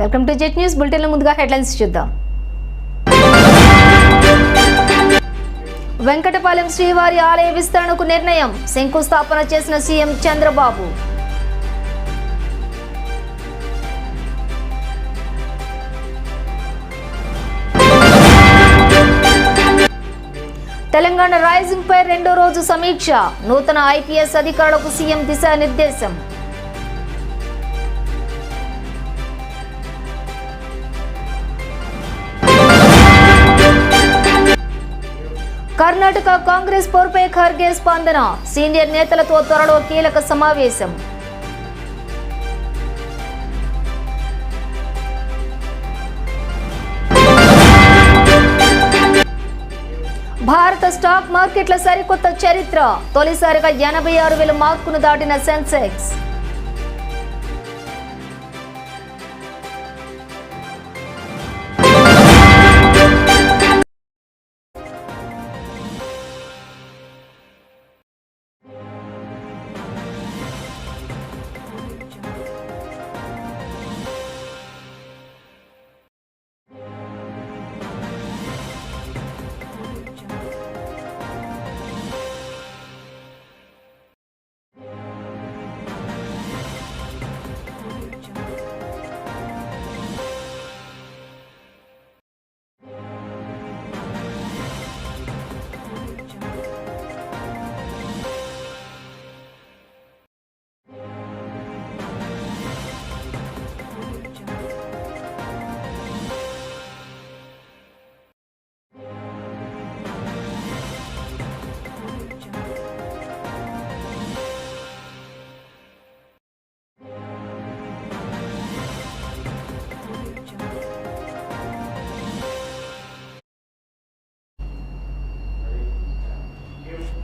Welcome to jet news. బులెటిన్లో ముందుగా headlines చూద్దాం. వెంకటపాలెం శ్రీవారి ఆలయ విస్తరణకు నిర్ణయం. శంకుస్థాపన చేసిన సీఎం చంద్రబాబు. తెలంగాణ రైజింగ్ పై రెండో రోజు సమీక్ష. నూతన ఐపీఎస్ అధికారులకు సీఎం దిశానిర్దేశం. కర్ణాటక కాంగ్రెస్ పోరుపై ఖర్గే స్పందన. సీనియర్ నేతలతో త్వరలో కీలక సమావేశం. భారత స్టాక్ మార్కెట్ల సరికొత్త చరిత్ర. తొలిసారిగా ఎనభై ఆరు వేల మార్కును దాటిన Sensex.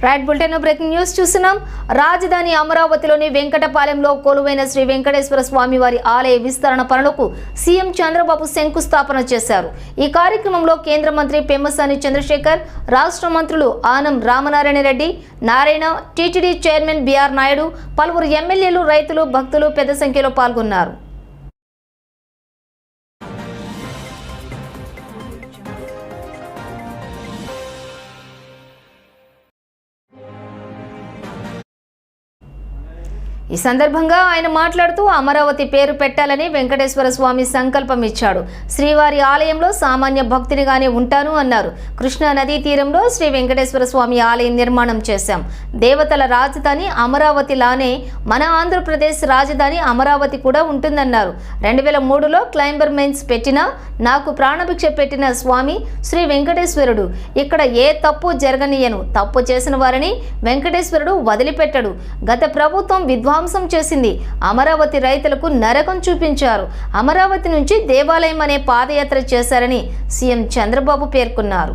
Right bulletin breaking news చూస్తున్నాం. రాజధాని అమరావతిలోని వెంకటపాలెంలో కొలువైన శ్రీ వెంకటేశ్వర స్వామి వారి ఆలయ విస్తరణ పనులకు సీఎం చంద్రబాబు శంకుస్థాపన చేశారు. ఈ కార్యక్రమంలో కేంద్ర మంత్రి పెమ్మసాని చంద్రశేఖర్ రాష్ట్ర మంత్రులు Anam Ramanarayana Reddy Narayana TTD chairman B R Naidu పలువురు ఎమ్మెల్యేలు రైతులు భక్తులు పెద్ద సంఖ్యలో పాల్గొన్నారు. ఈ సందర్భంగా ఆయన మాట్లాడుతూ అమరావతి పేరు పెట్టాలని వెంకటేశ్వర స్వామి సంకల్పం ఇచ్చాడు. శ్రీవారి ఆలయంలో సామాన్య భక్తునిగానే ఉంటాను అన్నారు. కృష్ణా నదీ తీరంలో శ్రీ వెంకటేశ్వర స్వామి ఆలయం నిర్మాణం చేశాం. దేవతల రాజధాని అమరావతిలానే మన ఆంధ్రప్రదేశ్ రాజధాని అమరావతి కూడా ఉంటుందన్నారు. రెండు వేల మూడులో క్లైంబర్ మెయిన్స్ పెట్టిన నాకు ప్రాణభిక్ష పెట్టిన స్వామి శ్రీ వెంకటేశ్వరుడు. ఇక్కడ ఏ తప్పు జరగనీయను. తప్పు చేసిన వారిని వెంకటేశ్వరుడు వదిలిపెట్టడు. గత ప్రభుత్వం విధ్వంసం చేసింది. అమరావతి రైతులకు నరకం చూపించారు. అమరావతి నుంచి దేవాలయం అనే పాదయాత్ర చేశారని సీఎం చంద్రబాబు పేర్కొన్నారు.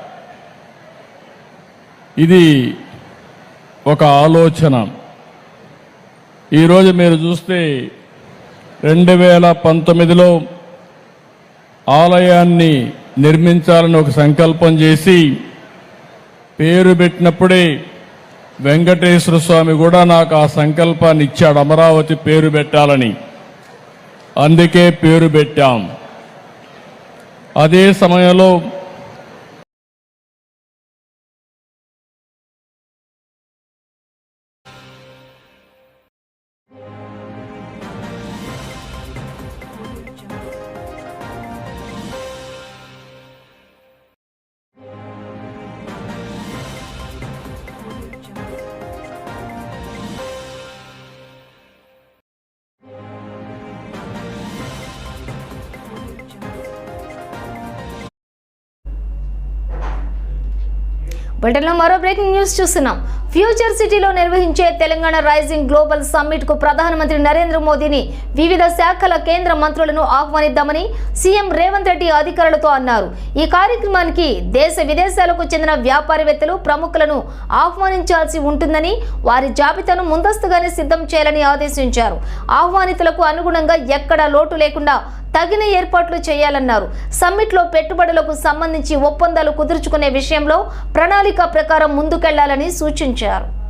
ఇది ఒక ఆలోచన. ఈరోజు మీరు చూస్తే రెండు వేల పంతొమ్మిదిలో ఆలయాన్ని నిర్మించాలని ఒక సంకల్పం చేసి పేరు పెట్టినప్పుడే వెంకటేశ్వర స్వామి కూడా నాకు ఆ సంకల్పాన్ని ఇచ్చాడు అమరావతి పేరు పెట్టాలని. అందుకే పేరు పెట్టాం. అదే సమయంలో బ్రిటన్లో మరో బ్రేకింగ్ న్యూస్ చూస్తున్నాం. ఫ్యూచర్ సిటీలో నిర్వహించే తెలంగాణ రైజింగ్ గ్లోబల్ సమ్మిట్కు ప్రధానమంత్రి నరేంద్ర మోదీని వివిధ శాఖల కేంద్ర మంత్రులను ఆహ్వానిద్దామని సీఎం రేవంత్ రెడ్డి అధికారులతో అన్నారు. ఈ కార్యక్రమానికి దేశ విదేశాలకు చెందిన వ్యాపారవేత్తలు ప్రముఖులను ఆహ్వానించాల్సి ఉంటుందని వారి జాబితాను ముందస్తుగానే సిద్ధం చేయాలని ఆదేశించారు. ఆహ్వానితులకు అనుగుణంగా ఎక్కడా లోటు లేకుండా తగిన ఏర్పాట్లు చేయాలన్నారు. సమ్మిట్లో పెట్టుబడులకు సంబంధించి ఒప్పందాలు కుదుర్చుకునే విషయంలో ప్రణాళిక ప్రకారం ముందుకెళ్ళాలని సూచించారు. ఇక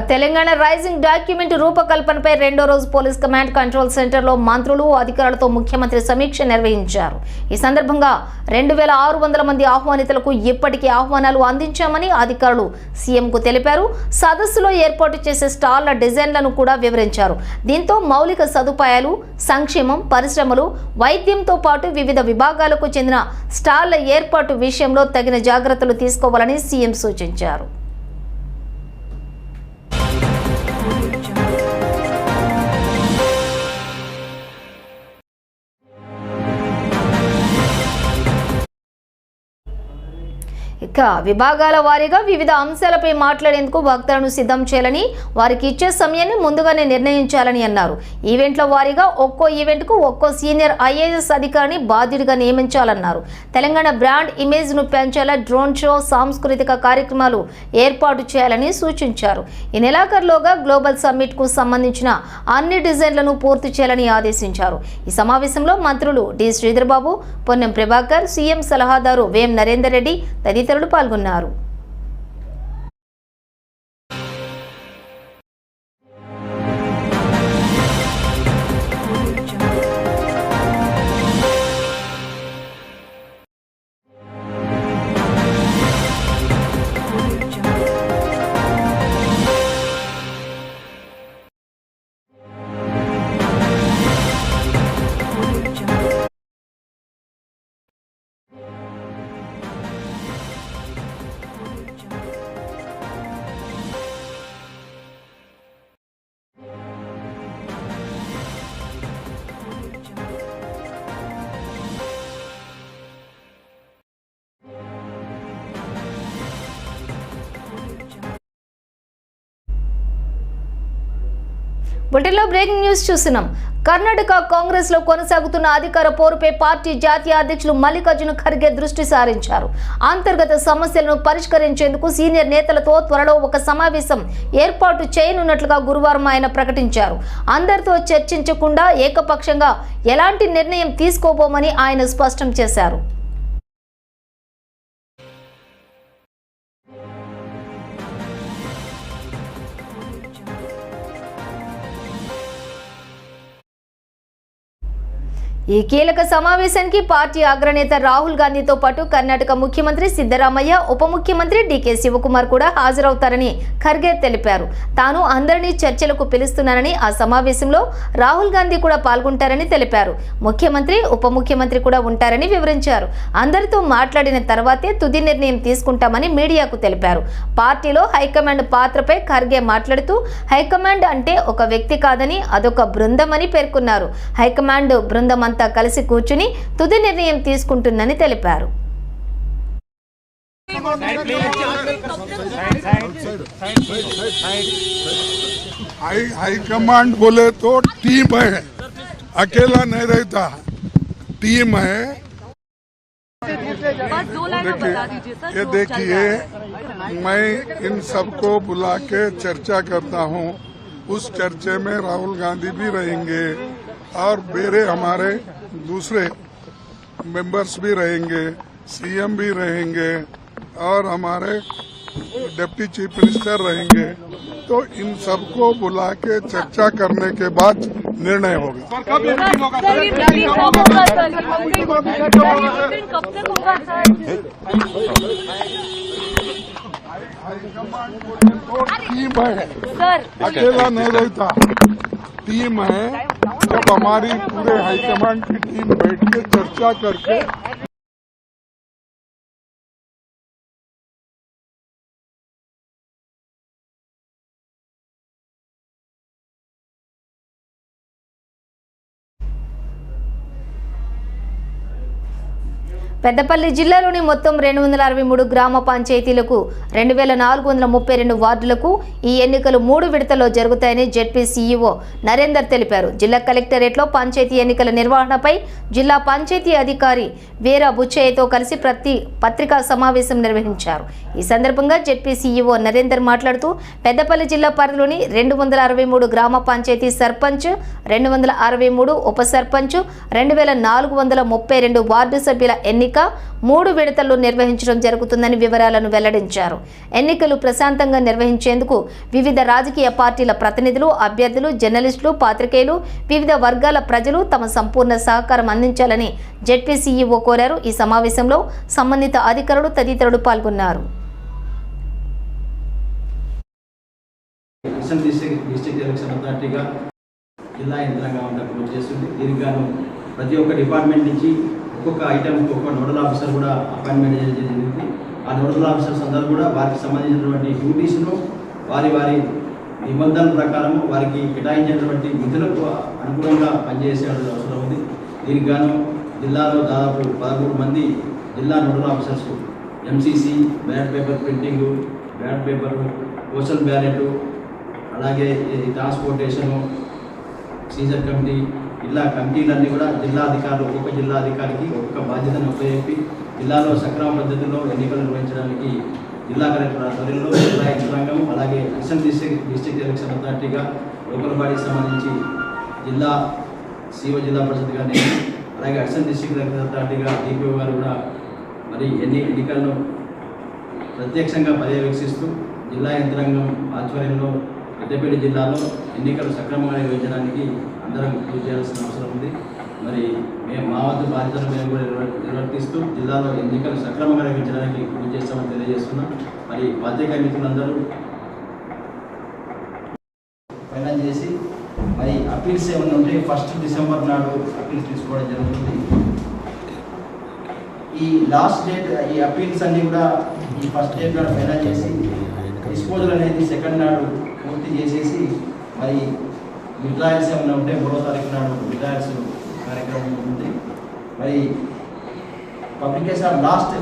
తెలంగాణ రైజింగ్ డాక్యుమెంట్ రూపకల్పనపై రెండో రోజు పోలీస్ కమాండ్ కంట్రోల్ సెంటర్లో మంత్రులు అధికారులతో ముఖ్యమంత్రి సమీక్ష నిర్వహించారు. ఈ సందర్భంగా రెండు వేల ఆరు వందల మంది ఆహ్వానితులకు ఇప్పటికే ఆహ్వానాలు అందించామని అధికారులు సీఎంకు తెలిపారు. సదస్సులో ఏర్పాటు చేసే స్టాళ్ళ డిజైన్లను కూడా వివరించారు. దీంతో మౌలిక సదుపాయాలు సంక్షేమం పరిశ్రమలు వైద్యంతో పాటు వివిధ విభాగాలకు చెందిన స్టాళ్ళ ఏర్పాటు విషయంలో తగిన జాగ్రత్తలు తీసుకోవాలని సీఎం సూచించారు. ఇక విభాగాల వారీగా వివిధ అంశాలపై మాట్లాడేందుకు వక్తలను సిద్ధం చేయాలని వారికి ఇచ్చే సమయాన్ని ముందుగానే నిర్ణయించాలని అన్నారు. ఈవెంట్ల వారీగా ఒక్కో ఈవెంట్కు ఒక్కో సీనియర్ ఐఏఎస్ అధికారిని బాధ్యుడిగా నియమించాలన్నారు. తెలంగాణ బ్రాండ్ ఇమేజ్ను పెంచేలా డ్రోన్ షో సాంస్కృతిక కార్యక్రమాలు ఏర్పాటు చేయాలని సూచించారు. ఈ నెలాఖరులోగా గ్లోబల్ సమ్మిట్కు సంబంధించిన అన్ని డిజైన్లను పూర్తి చేయాలని ఆదేశించారు. ఈ సమావేశంలో మంత్రులు డి. శ్రీధర్బాబు పొన్నం ప్రభాకర్ సీఎం సలహాదారు వేం నరేందర్ రెడ్డి తదితరులు పాల్గొన్నారు. బులెటిన్లో బ్రేకింగ్ న్యూస్ చూస్తున్నాం. కర్ణాటక కాంగ్రెస్లో కొనసాగుతున్న అధికార పోరుపై పార్టీ జాతీయ అధ్యక్షులు మల్లికార్జున ఖర్గే దృష్టి సారించారు. అంతర్గత సమస్యలను పరిష్కరించేందుకు సీనియర్ నేతలతో త్వరలో ఒక సమావేశం ఏర్పాటు చేయనున్నట్లుగా గురువారం ఆయన ప్రకటించారు. అందరితో చర్చించకుండా ఏకపక్షంగా ఎలాంటి నిర్ణయం తీసుకోబోమని ఆయన స్పష్టం చేశారు. ఈ కీలక సమావేశానికి పార్టీ అగ్రనేత రాహుల్ గాంధీతో పాటు కర్ణాటక ముఖ్యమంత్రి సిద్ధరామయ్య ఉప ముఖ్యమంత్రి డీకే శివకుమార్ కూడా హాజరవుతారని ఖర్గే తెలిపారు. తాను అందరినీ చర్చలకు పిలుస్తున్నానని ఆ సమావేశంలో రాహుల్ గాంధీ కూడా పాల్గొంటారని తెలిపారు. ముఖ్యమంత్రి ఉప ముఖ్యమంత్రి కూడా ఉంటారని వివరించారు. అందరితో మాట్లాడిన తర్వాతే తుది నిర్ణయం తీసుకుంటామని మీడియాకు తెలిపారు. పార్టీలో హైకమాండ్ పాత్రపై ఖర్గే మాట్లాడుతూ హైకమాండ్ అంటే ఒక వ్యక్తి కాదని అదొక బృందం అని పేర్కొన్నారు. హైకమాండ్ బృందం అంతా కలిసి కూర్చుని తుది నిర్ణయం తీసుకుంటుందని తెలిపారు हाई हाई कमांड बोले तो टीम है अकेला नहीं रहता टीम है बस दो लाइन में बता दीजिए सर ये जो चल देखिए रहा है। मैं इन सबको बुला के चर्चा करता हूँ उस चर्चे में राहुल गांधी भी रहेंगे और मेरे हमारे दूसरे मेंबर्स भी रहेंगे सीएम भी रहेंगे और हमारे डिप्टी चीफ मिनिस्टर रहेंगे। तो इन सबको बुला के चर्चा करने के बाद निर्णय होगा। टीम है। अकेला नहीं रहता। टीम है। जब हमारी पूरे हाईकमांड की टीम बैठ के चर्चा करके పెద్దపల్లి జిల్లాలోని మొత్తం రెండు వందల అరవై మూడు గ్రామ పంచాయతీలకు రెండు వేల నాలుగు వందల ముప్పై రెండు వార్డులకు ఈ ఎన్నికలు మూడు విడతల్లో జరుగుతాయని జెడ్పీ సీఈఓ నరేందర్ తెలిపారు. జిల్లా కలెక్టరేట్లో పంచాయతీ ఎన్నికల నిర్వహణపై జిల్లా పంచాయతీ అధికారి వీర బుచ్చయ్యతో కలిసి ప్రతి పత్రికా సమావేశం నిర్వహించారు. ఈ సందర్భంగా జెడ్పీ సీఈఓ నరేందర్ మాట్లాడుతూ పెద్దపల్లి జిల్లా పరిధిలోని రెండు వందల అరవై మూడు గ్రామ పంచాయతీ సర్పంచ్ రెండు వందల అరవై మూడు ఉప సర్పంచ్ రెండు వేల నాలుగు వందల ముప్పై రెండు వార్డు సభ్యుల ఎన్నిక మూడు విడతల్లో నిర్వహించడం జరుగుతుందని వివరాలను వెల్లడించారు. ఎన్నికలు ప్రశాంతంగా నిర్వహించేందుకు వివిధ రాజకీయ పార్టీల ప్రతినిధులు అభ్యర్థులు జర్నలిస్టులు పాత్రికేయులు వివిధ వర్గాల ప్రజలు తమ సంపూర్ణ సహకారం అందించాలని జెడ్పీ సీఈఓ కోరారు. ఈ సమావేశంలో సంబంధిత అధికారులు తదితరులు పాల్గొన్నారు. అసెంబ్లీ డిస్ట్రిక్ట్ డిస్ట్రిక్ట్ ఎలక్షన్ అథారిటీగా జిల్లా యంత్రాంగం అంతా చేస్తుంది. దీనికి గాను ప్రతి ఒక్క డిపార్ట్మెంట్ నుంచి ఒక్కొక్క ఐటమ్ ఒక్కొక్క నోడల్ ఆఫీసర్ కూడా అపాయింట్మెంట్ చేయడం జరిగింది. ఆ నోడల్ ఆఫీసర్స్ అందరూ కూడా వారికి సంబంధించినటువంటి డ్యూటీస్ను వారి వారి నిబంధనల ప్రకారం వారికి కేటాయించినటువంటి విధులకు అనుగుణంగా పనిచేసే అవసరం ఉంది. దీనికి గాను జిల్లాలో దాదాపు పదమూడు మంది జిల్లా nodal officers MCC ballot paper printing ballot paper postal ballot అలాగే ఈ ట్రాన్స్పోర్టేషను సీజర్ కమిటీ ఇలా కమిటీలన్నీ కూడా జిల్లా అధికారులు ఒక్కొక్క జిల్లా అధికారికి ఒక్కొక్క బాధ్యతను ఉపయోగించి జిల్లాలో సక్రమ పద్ధతిలో ఎన్నికలు నిర్వహించడానికి జిల్లా కలెక్టర్ ఆధ్వర్యంలో జిల్లా యంత్రాంగం అలాగే అసెంబ్లీ డిస్ట్రిక్ట్ డిస్ట్రిక్ట్ ఎలక్షన్ అథారిటీగా లోకల్ బాడీకి సంబంధించి జిల్లా సీఓ జిల్లా పరిషత్ కానీ అలాగే అసెంబ్లీ డిస్ట్రిక్ట్ ఎలక్షన్ అథారిటీగా డిపిఓ గారు కూడా మరి ఎన్ని ఎన్నికలను ప్రత్యక్షంగా పర్యవేక్షిస్తూ జిల్లా యంత్రాంగం ఆధ్వర్యంలో పెద్దపల్లి జిల్లాలో ఎన్నికలు సక్రమంగా నిర్వహించడానికి అందరం కృషి చేయాల్సిన అవసరం ఉంది. మరి మేము మా వద్ద బాధ్యతలు మేము కూడా నిర్వర్తిస్తూ జిల్లాలో ఎన్నికలు సక్రమంగా నిర్వహించడానికి కృషి చేస్తామని తెలియజేస్తున్నాం. మరి పాత్రికా మిత్రులందరూ ఫైనల్ చేసి మరి అప్పీల్స్ ఏమైనా ఉంటే ఫస్ట్ డిసెంబర్ నాడు అప్పీల్స్ తీసుకోవడం జరుగుతుంది. ఈ లాస్ట్ డేట్ ఈ అప్పీల్స్ అన్ని కూడా ఈ ఫస్ట్ డేట్ నాడు ఫైనల్ చేసి డిస్పోజల్ అనేది సెకండ్ నాడు పూర్తి చేసేసి మరి విడ్రాయల్స్ ఏమైనా ఉంటే మూడో తారీఖు నాడు విడ్రాయల్స్ కార్యక్రమం ఉంటుంది. మరి పబ్లికేషన్ లాస్ట్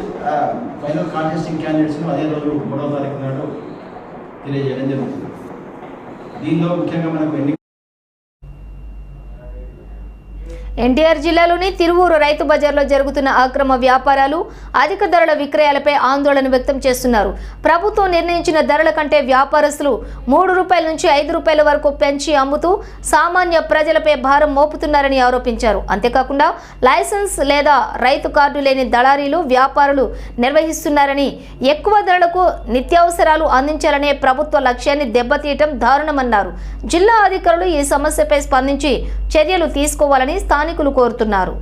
ఫైనల్ కాంటెస్టింగ్ క్యాండిడేట్స్ను అదే రోజు మూడో తారీఖు నాడు తెలియజేయడం జరుగుతుంది. దీనిలో ముఖ్యంగా మనకు ఎన్ని ఎన్టీఆర్ జిల్లాలోని తిరువూరు రైతు బజార్లో జరుగుతున్న అక్రమ వ్యాపారాలు అధిక ధరల విక్రయాలపై ఆందోళన వ్యక్తం చేస్తున్నారు. ప్రభుత్వం నిర్ణయించిన ధరల కంటే వ్యాపారస్తులు మూడు రూపాయల నుంచి ఐదు రూపాయల వరకు పెంచి అమ్ముతూ సామాన్య ప్రజలపై భారం మోపుతున్నారని ఆరోపించారు. అంతేకాకుండా లైసెన్స్ లేదా రైతు కార్డు లేని దళారీలు వ్యాపారులు నిర్వహిస్తున్నారని ఎక్కువ ధరలకు నిత్యావసరాలు అందించాలనే ప్రభుత్వ లక్ష్యాన్ని దెబ్బతీయటం దారుణమన్నారు. జిల్లా అధికారులు ఈ సమస్యపై స్పందించి చర్యలు తీసుకోవాలని స్థానిక స్థానికులు కోరుతున్నారు.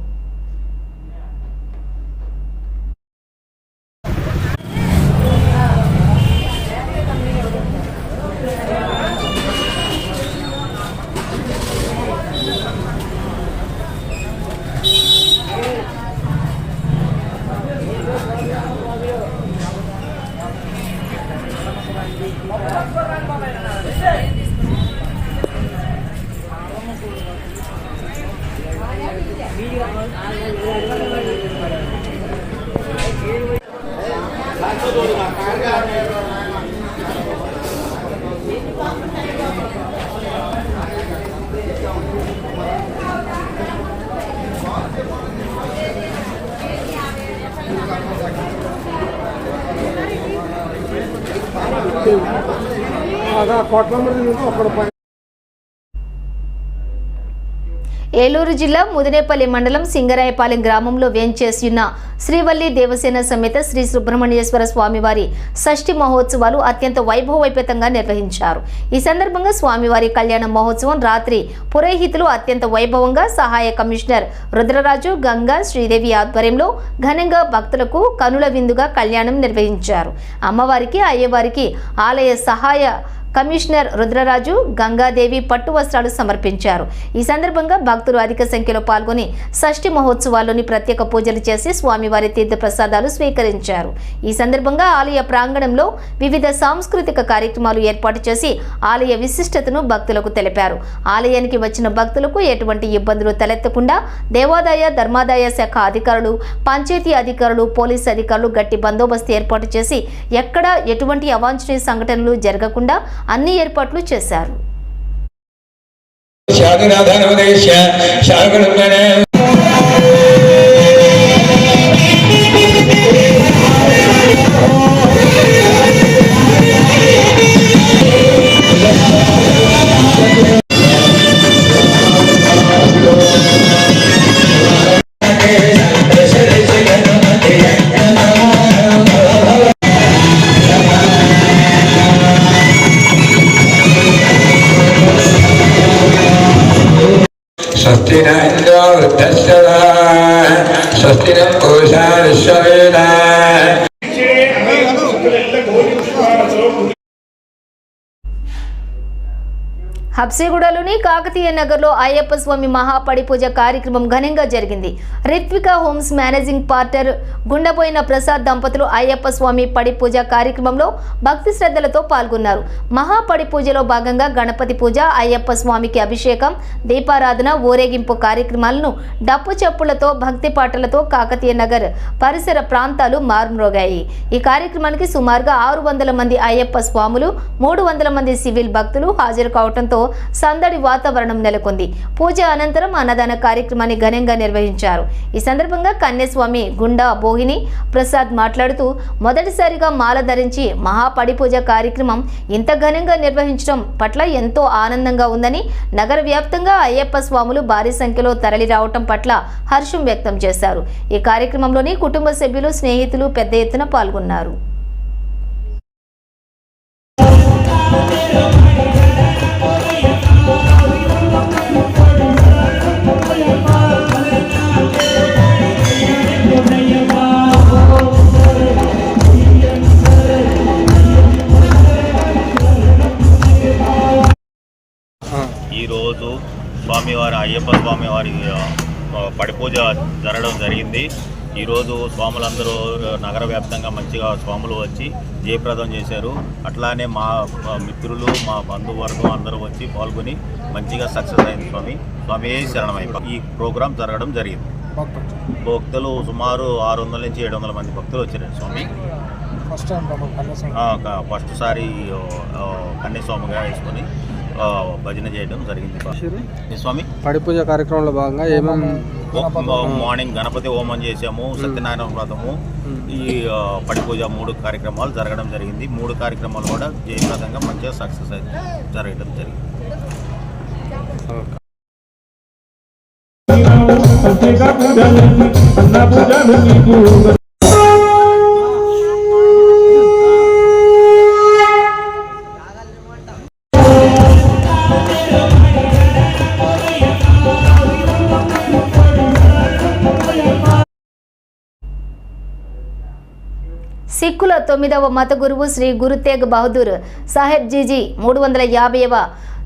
ఏలూరు జిల్లా ముదినేపల్లి మండలం సింగరాయపాలెం గ్రామంలో వేంచేసిన శ్రీవల్లి దేవసేన సమేత శ్రీ సుబ్రహ్మణ్యేశ్వర స్వామివారి షష్ఠి మహోత్సవాలు అత్యంత వైభవోపేతంగా నిర్వహించారు. ఈ సందర్భంగా స్వామివారి కళ్యాణ మహోత్సవం రాత్రి పురోహితులు అత్యంత వైభవంగా సహాయ కమిషనర్ రుద్రరాజు గంగా శ్రీదేవి ఆధ్వర్యంలో ఘనంగా భక్తులకు కనుల విందుగా కళ్యాణం నిర్వహించారు. అమ్మవారికి అయ్యవారికి ఆలయ సహాయ కమిషనర్ రుద్రరాజు గంగాదేవి పట్టు వస్త్రాలు సమర్పించారు. ఈ సందర్భంగా భక్తులు అధిక సంఖ్యలో పాల్గొని షష్ఠి మహోత్సవాల్లోని ప్రత్యేక పూజలు చేసి స్వామివారి తీర్థ ప్రసాదాలు స్వీకరించారు. ఈ సందర్భంగా ఆలయ ప్రాంగణంలో వివిధ సాంస్కృతిక కార్యక్రమాలు ఏర్పాటు చేసి ఆలయ విశిష్టతను భక్తులకు తెలిపారు. ఆలయానికి వచ్చిన భక్తులకు ఎటువంటి ఇబ్బందులు తలెత్తకుండా దేవాదాయ ధర్మాదాయ శాఖ అధికారులు పంచాయతీ అధికారులు పోలీస్ అధికారులు గట్టి బందోబస్తు ఏర్పాటు చేసి ఎక్కడా ఎటువంటి అవాంఛనీయ సంఘటనలు జరగకుండా అన్ని ఏర్పాట్లు చేశారు. హబ్సిగూడలోని కాకతీయ నగర్లో అయ్యప్ప స్వామి మహాపడి పూజ కార్యక్రమం ఘనంగా జరిగింది. రిత్విక హోమ్స్ మేనేజింగ్ పార్టర్ గుండెపోయిన ప్రసాద్ దంపతులు అయ్యప్ప స్వామి పడిపూజ కార్యక్రమంలో భక్తి శ్రద్ధలతో పాల్గొన్నారు. మహాపడి పూజలో భాగంగా గణపతి పూజ అయ్యప్ప స్వామికి అభిషేకం దీపారాధన ఊరేగింపు కార్యక్రమాలను డప్పు చెప్పులతో భక్తి పాటలతో కాకతీయ నగర్ పరిసర ప్రాంతాలు మారుమ్రోగాయి. ఈ కార్యక్రమానికి సుమారుగా ఆరు వందల మంది అయ్యప్ప స్వాములు మూడు వందల మంది సివిల్ భక్తులు హాజరు కావడంతో సందడి వాతావరణం నెలకొంది. పూజ అనంతరం అన్నదాన కార్యక్రమాన్ని ఘనంగా నిర్వహించారు. ఈ సందర్భంగా కన్యస్వామి గుండా బోహిని ప్రసాద్ మాట్లాడుతూ మొదటిసారిగా మాల ధరించి మహాపడిపూజ కార్యక్రమం ఇంత ఘనంగా నిర్వహించడం పట్ల ఎంతో ఆనందంగా ఉందని నగర వ్యాప్తంగా అయ్యప్ప స్వాములు భారీ సంఖ్యలో తరలి రావటం పట్ల హర్షం వ్యక్తం చేశారు. ఈ కార్యక్రమంలోని కుటుంబ సభ్యులు స్నేహితులు పెద్ద ఎత్తున పాల్గొన్నారు. స్వామివారి అయ్యప్ప స్వామివారి పడిపూజ జరగడం జరిగింది. ఈరోజు స్వాములందరూ నగర వ్యాప్తంగా మంచిగా స్వాములు వచ్చి జయప్రదం చేశారు. అట్లానే మా మిత్రులు మా బంధువర్గం అందరూ వచ్చి పాల్గొని మంచిగా సక్సెస్ అయింది స్వామి. స్వామి శరణమయ్య ఈ ప్రోగ్రాం జరగడం జరిగింది. భక్తులు సుమారు ఆరు వందల నుంచి ఏడు వందల మంది భక్తులు వచ్చారండి స్వామి. ఫస్ట్ సారి కన్యస్వామిగా వేసుకొని భజన చేయడం జరిగింది. స్వామి? పడి పూజ కార్యక్రమంలో భాగంగా ఏమేమి మార్నింగ్ గణపతి హోమం చేసాము సత్యనారాయణ వ్రతము ఈ ఆ, పడి పూజ మూడు కార్యక్రమాలు జరగడం జరిగింది. మూడు కార్యక్రమాలు కూడా జయప్రదంగా మంచిగా సక్సెస్ అయితే జరగడం జరిగింది. సిక్కుల తొమ్మిదవ మత గురువు శ్రీ గురు తేగ్ బహదూర్ సాహెబ్ జీజీ మూడు వందల యాభైవ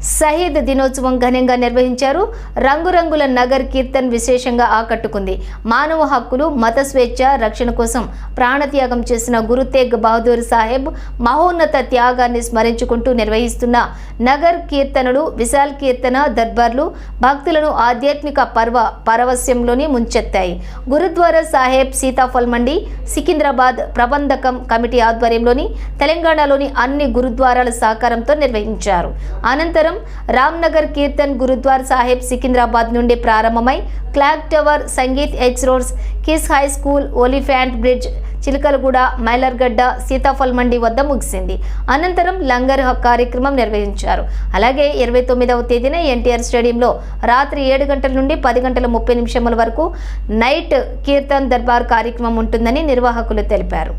షహీద్ దినోత్సవం ఘనంగా నిర్వహించారు. రంగురంగుల నగర్ కీర్తన్ విశేషంగా ఆకట్టుకుంది. మానవ హక్కులు మత స్వేచ్ఛ రక్షణ కోసం ప్రాణత్యాగం చేసిన గురు తేగ్ బహదూర్ సాహెబ్ మహోన్నత త్యాగాన్ని స్మరించుకుంటూ నిర్వహిస్తున్న నగర్ కీర్తనలు విశాల్ కీర్తన దర్బార్లు భక్తులను ఆధ్యాత్మిక పర్వ పరవశ్యంలోనే ముంచెత్తాయి. గురుద్వారా సాహెబ్ సీతాఫల్ మండి సికింద్రాబాద్ ప్రబంధకం కమిటీ ఆధ్వర్యంలోని తెలంగాణలోని అన్ని గురుద్వారాల సహకారంతో నిర్వహించారు. అనంతరం అనంతరం రామ్నగర్ కీర్తన్ గురుద్వార్ సాహెబ్ సికింద్రాబాద్ నుండి ప్రారంభమై clock tower Sangeet H roads Keyes high school Oliphant bridge Chilakalaguda Mylargadda Sitaphal Mandi వద్ద ముగిసింది. అనంతరం లంగర్ కార్యక్రమం నిర్వహించారు. అలాగే ఇరవై తొమ్మిదవ తేదీన ఎన్టీఆర్ స్టేడియంలో రాత్రి ఏడు గంటల నుండి పది గంటల ముప్పై నిమిషముల వరకు నైట్ కీర్తన్ దర్బార్ కార్యక్రమం ఉంటుందని నిర్వాహకులు తెలిపారు.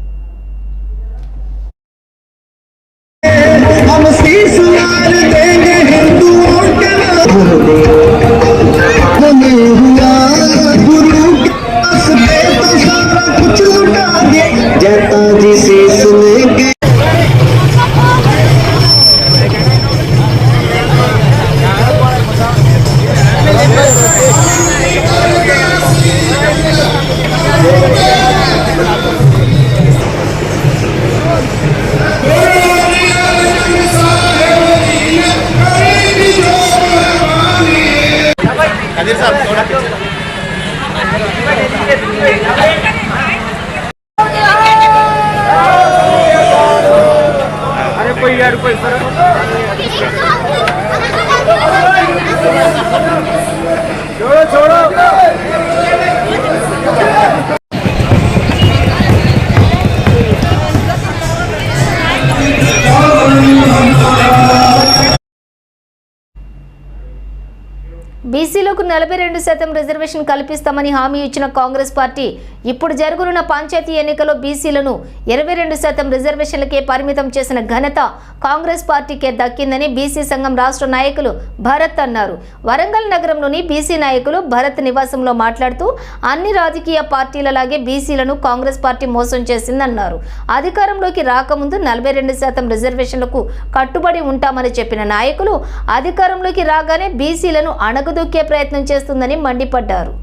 రెండు శాతం రిజర్వేషన్ కల్పిస్తామని హామీ ఇచ్చిన కాంగ్రెస్ పార్టీ ఇప్పుడు జరుగునున్న పంచాయతీ ఎన్నికల్లో బీసీలను ఇరవై రెండు శాతం రిజర్వేషన్లకే పరిమితం చేసిన ఘనత కాంగ్రెస్ పార్టీకే దక్కిందని బీసీ సంఘం రాష్ట్ర నాయకులు భరత్ అన్నారు. వరంగల్ నగరంలోని బీసీ నాయకులు భరత్ నివాసంలో మాట్లాడుతూ అన్ని రాజకీయ పార్టీలలాగే బీసీలను కాంగ్రెస్ పార్టీ మోసం చేసిందన్నారు. అధికారంలోకి రాకముందు నలభై రెండు శాతం రిజర్వేషన్లకు కట్టుబడి ఉంటామని చెప్పిన నాయకులు అధికారంలోకి రాగానే బీసీలను అణగదొక్కే ప్రయత్నం చేస్తుందని మండిపడ్డారు.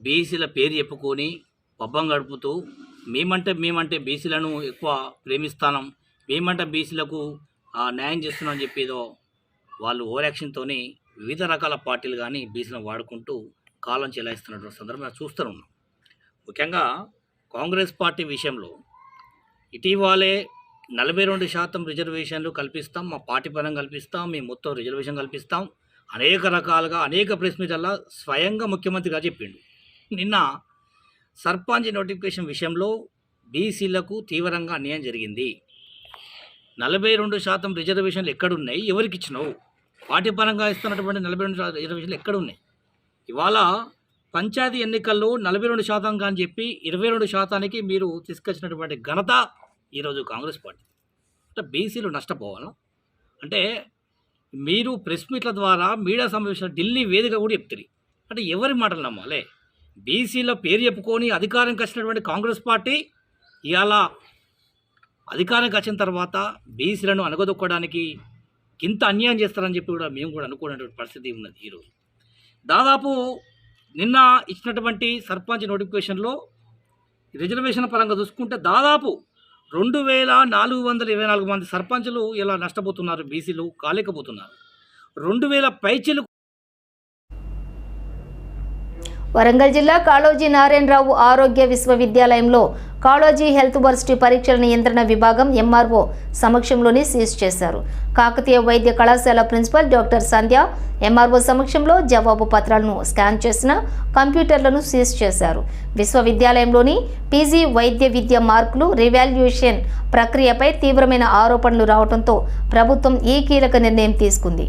బీసీల పేరు చెప్పుకొని పబ్బం గడుపుతూ మేమంటే మేమంటే బీసీలను ఎక్కువ ప్రేమిస్తానం. మేమంటే బీసీలకు ఆ, న్యాయం చేస్తున్నామని చెప్పేదో వాళ్ళు ఓరాక్షన్తోని వివిధ రకాల పార్టీలు కానీ బీసీలను వాడుకుంటూ కాలం చెలాయిస్తున్నటువంటి సందర్భంగా చూస్తూ ఉన్నాం. ముఖ్యంగా కాంగ్రెస్ పార్టీ విషయంలో ఇటీవలే నలభై రెండు శాతం రిజర్వేషన్లు కల్పిస్తాం మా పార్టీ పరం కల్పిస్తాం మేము మొత్తం రిజర్వేషన్ కల్పిస్తాం. అనేక రకాలుగా అనేక ప్రెస్ మీట్లలో స్వయంగా ముఖ్యమంత్రిగా చెప్పిండు. నిన్న సర్పంచ్ నోటిఫికేషన్ విషయంలో బీసీలకు తీవ్రంగా అన్యాయం జరిగింది. నలభై రెండు శాతం రిజర్వేషన్లు ఎక్కడున్నాయి? ఎవరికి ఇచ్చినావు? వాటి పరంగా ఇస్తున్నటువంటి నలభై రెండు శాతం రిజర్వేషన్లు ఎక్కడున్నాయి? ఇవాళ పంచాయతీ ఎన్నికల్లో నలభై రెండు శాతం కానీ చెప్పి ఇరవై రెండు శాతానికి మీరు తీసుకొచ్చినటువంటి ఘనత ఈరోజు కాంగ్రెస్ పార్టీ. అంటే బీసీలు నష్టపోవాలా? అంటే మీరు ప్రెస్ మీట్ల ద్వారా మీడియా సమావేశాలు ఢిల్లీ వేదిక కూడా చెప్తారు అంటే ఎవరి మాటలు నమ్మాలి? బీసీల పేరు చెప్పుకొని అధికారంకి వచ్చినటువంటి కాంగ్రెస్ పార్టీ ఇవాళ అధికారంకి వచ్చిన తర్వాత బీసీలను అనగదొక్కడానికి ఇంత అన్యాయం చేస్తారని చెప్పి కూడా మేము కూడా అనుకునేటువంటి పరిస్థితి ఉన్నది ఈరోజు దాదాపు నిన్న ఇచ్చినటువంటి సర్పంచ్ నోటిఫికేషన్లో రిజర్వేషన్ పరంగా చూసుకుంటే దాదాపు రెండు వేల నాలుగు వందల ఇరవై నాలుగు మంది సర్పంచులు ఇలా నష్టపోతున్నారు బీసీలు కాలేకపోతున్నారు. రెండు వేల పైచీలు వరంగల్ జిల్లా కాళోజీ నారాయణరావు ఆరోగ్య విశ్వవిద్యాలయంలో కాళోజీ హెల్త్ వర్సిటీ పరీక్షల నియంత్రణ విభాగం ఎంఆర్ఓ సమక్షంలోనే సీజ్ చేశారు. కాకతీయ వైద్య కళాశాల ప్రిన్సిపల్ డాక్టర్ సంధ్య ఎంఆర్ఓ సమక్షంలో జవాబు పత్రాలను స్కాన్ చేసిన కంప్యూటర్లను సీజ్ చేశారు. విశ్వవిద్యాలయంలోని పీజీ వైద్య విద్య మార్కులు రివాల్యుయేషన్ ప్రక్రియపై తీవ్రమైన ఆరోపణలు రావడంతో ప్రభుత్వం ఈ కీలక నిర్ణయం తీసుకుంది.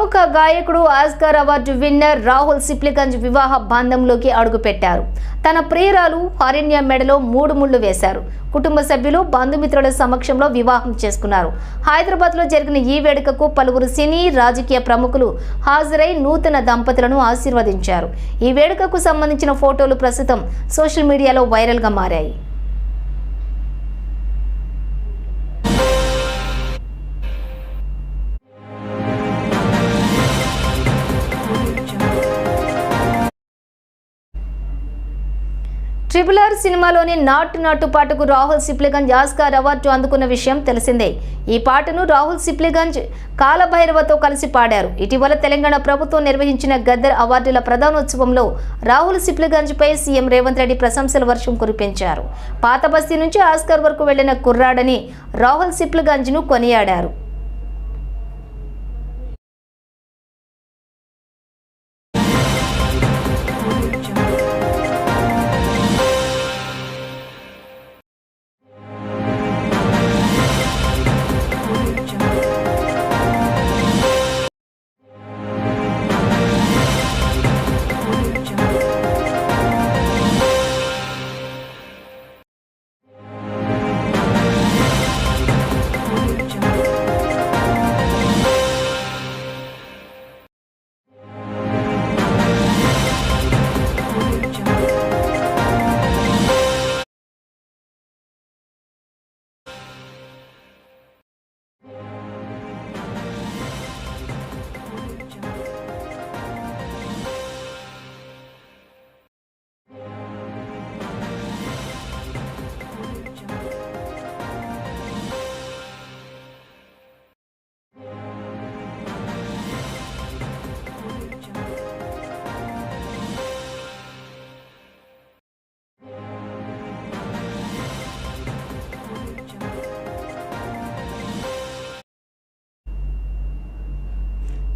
ప్రముఖ గాయకుడు Oscar award winner Rahul Sipligunj వివాహ బంధంలోకి అడుగుపెట్టారు. తన ప్రియురాలు హరిణ్య మెడలో మూడు ముళ్ళు వేశారు. కుటుంబ సభ్యులు బంధుమిత్రుల సమక్షంలో వివాహం చేసుకున్నారు. హైదరాబాద్లో జరిగిన ఈ వేడుకకు పలువురు సినీ రాజకీయ ప్రముఖులు హాజరై నూతన దంపతులను ఆశీర్వదించారు. ఈ వేడుకకు సంబంధించిన ఫోటోలు ప్రస్తుతం సోషల్ మీడియాలో వైరల్గా మారాయి. ట్రిపుల్ ఆర్ సినిమాలోని నాటు నాటు పాటకు రాహుల్ సిప్లిగంజ్ ఆస్కార్ అవార్డు అందుకున్న విషయం తెలిసిందే. ఈ పాటను రాహుల్ సిప్లిగంజ్ కాలభైరవతో కలిసి పాడారు. ఇటీవల తెలంగాణ ప్రభుత్వం నిర్వహించిన గద్దర్ అవార్డుల ప్రధానోత్సవంలో రాహుల్ సిప్లిగంజ్ పై సీఎం రేవంత్ రెడ్డి ప్రశంసల వర్షం కురిపించారు. పాత బస్తీ నుంచి ఆస్కార్ వరకు వెళ్ళిన కుర్రాడని రాహుల్ సిప్లిగంజ్ను కొనియాడారు.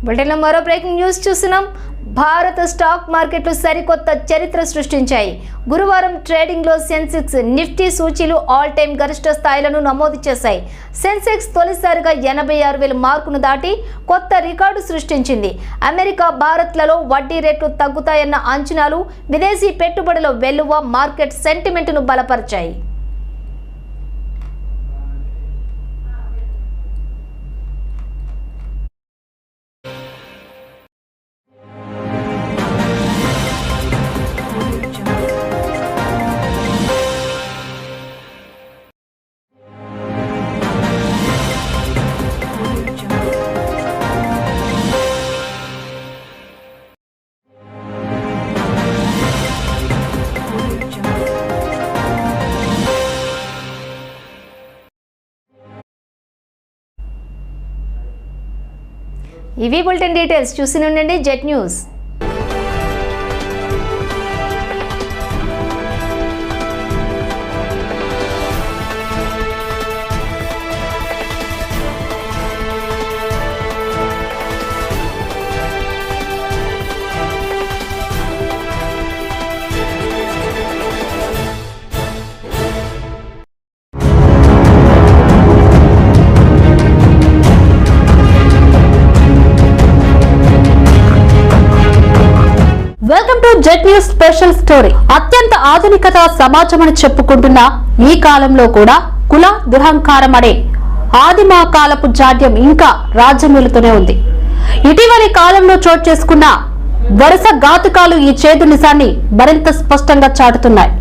బులెటిన్లో మరో బ్రేకింగ్ న్యూస్ చూస్తున్నాం. భారత స్టాక్ మార్కెట్లు సరికొత్త చరిత్ర సృష్టించాయి. గురువారం ట్రేడింగ్లో సెన్సెక్స్ నిఫ్టీ సూచీలు ఆల్ టైమ్ గరిష్ట స్థాయిలను నమోదు చేశాయి. సెన్సెక్స్ తొలిసారిగా ఎనభై ఆరు వేల మార్కును దాటి కొత్త రికార్డు సృష్టించింది. అమెరికా భారత్లలో వడ్డీ రేట్లు తగ్గుతాయన్న అంచనాలు విదేశీ పెట్టుబడుల వెల్లువ మార్కెట్ సెంటిమెంట్ను బలపరిచాయి. ఇవి బులెటిన్ డీటెయిల్స్ చూసి ఉండండి jet news. News special story. అత్యంత ఆధునికత సమాజమని చెప్పుకుంటున్న ఈ కాలంలో కూడా కుల దురహంకారం అనే ఆదిమ కాలపు జాడ్యం ఇంకా రాజ్యమేలుతూనే ఉంది. ఇటీవలి కాలంలో చోటు చేసుకున్న వరుస ఘాతుకాలు ఈ చేదు నిజాన్ని మరింత స్పష్టంగా చాటుతున్నాయి.